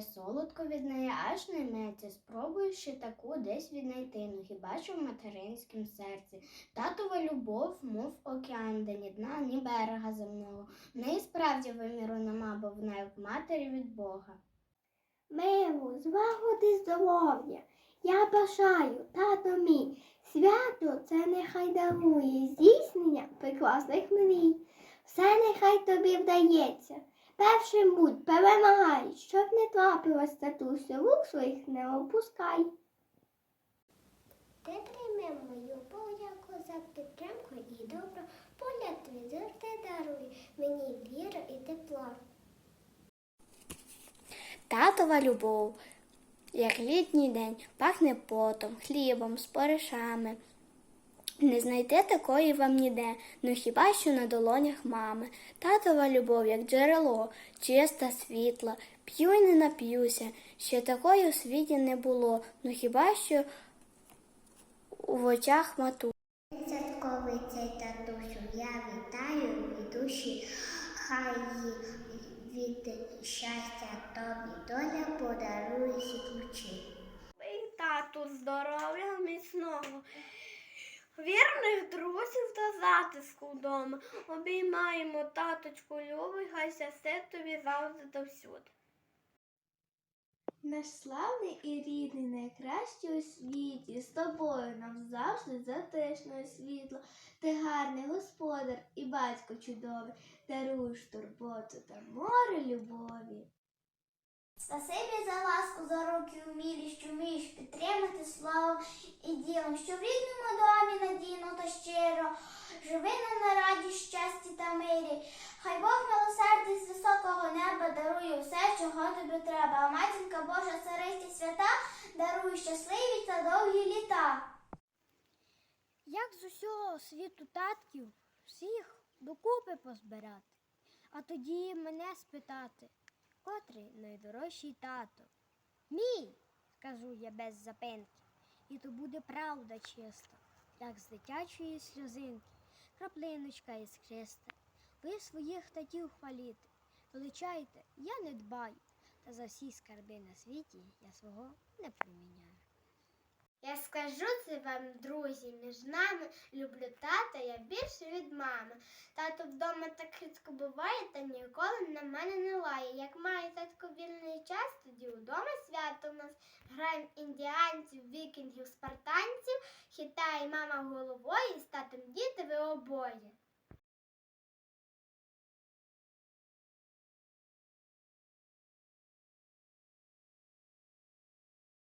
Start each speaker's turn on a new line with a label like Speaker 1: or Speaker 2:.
Speaker 1: солодко від неї аж не йметься. Спробую ще таку десь віднайти, ну хіба що в материнськім серці. Татова любов, мов океан, де ні дна, ні берега земного. В неї справді виміру нема, бо в неї в матері від Бога.
Speaker 2: Милу, злагоди здоров'я. Я бажаю, тато мій, свято це нехай дарує здійснення прекрасних мрій. Все нехай тобі вдається. Першим будь, перемагай, щоб не трапилось татусю, рук своїх не опускай. Ти прийми мою подяку за підтримку і добро. Поля твій завжди дарує мені віру і тепло.
Speaker 1: Татова любов, як літній день, пахне потом, хлібом, споришами. Не знайти такої вам ніде, ну хіба що на долонях мами. Татова любов, як джерело, чиста, світла, п'ю й не нап'юся. Ще такої у світі не було, ну хіба що в очах мату.
Speaker 2: Святковий цей татусю, я вітаю від душі, хай їй від щастя тобі доля подарує всі ключі.
Speaker 3: Мій тату здоров'я міцного, вірних друзів та затиску вдома. Обіймаємо таточку любий, хай щастить тобі завжди та всюди.
Speaker 2: Наш славний і рідний, найкращий у світі, з тобою нам завжди затишне світло. Ти гарний господар і батько чудовий, даруєш турботу та море любові. Спасибі за ласку, за руки умілі, що вмієш підтримати словом і ділом, що в рідному домі надійно та щиро, живи нам на раді, щасті та мирі. Хай Бог милосердий з високого неба дарує все, чого тобі треба. А матінка Божа цариці свята дарує щасливі та довгі літа.
Speaker 3: Як з усього світу татків всіх докупи позбирати, а тоді мене спитати, котрий найдорожчий тато? Мій, скажу я без запинки, і то буде правда чиста, як з дитячої сльозинки, краплиночка іскриста. Ви своїх татів хваліте, величайте, я не дбаю, та за всі скарби на світі я свого не проміняю.
Speaker 1: Я скажу це вам, друзі, між нами люблю тата я більше від мами. Тато вдома так рідко буває та ніколи на мене не лає. Як має татко вільний час, тоді удома свято у нас граємо індіанців, вікінгів, спартанців, хитає мама головою з татом діти ви обоє.